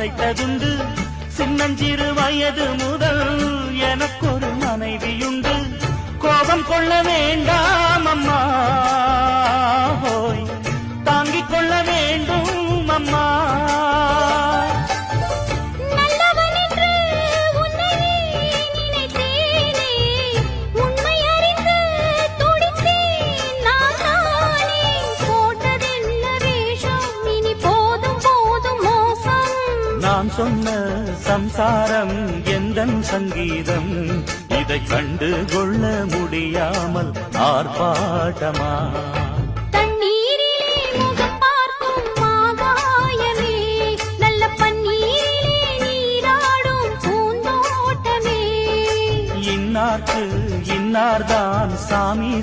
மறைத்ததுண்டு சின்னஞ்சிறு வயது முதல் எனக்கொரு மனைவியுண்டு. கோபம் கொள்ள வேண்டாம். நான் சொன்ன சம்சாரம் எந்தன் சங்கீதம்? இதை கண்டு கொள்ள முடியாமல் ஆர்ப்பாட்டமா? இன்னார்க்கு இன்னார்தான் சாமி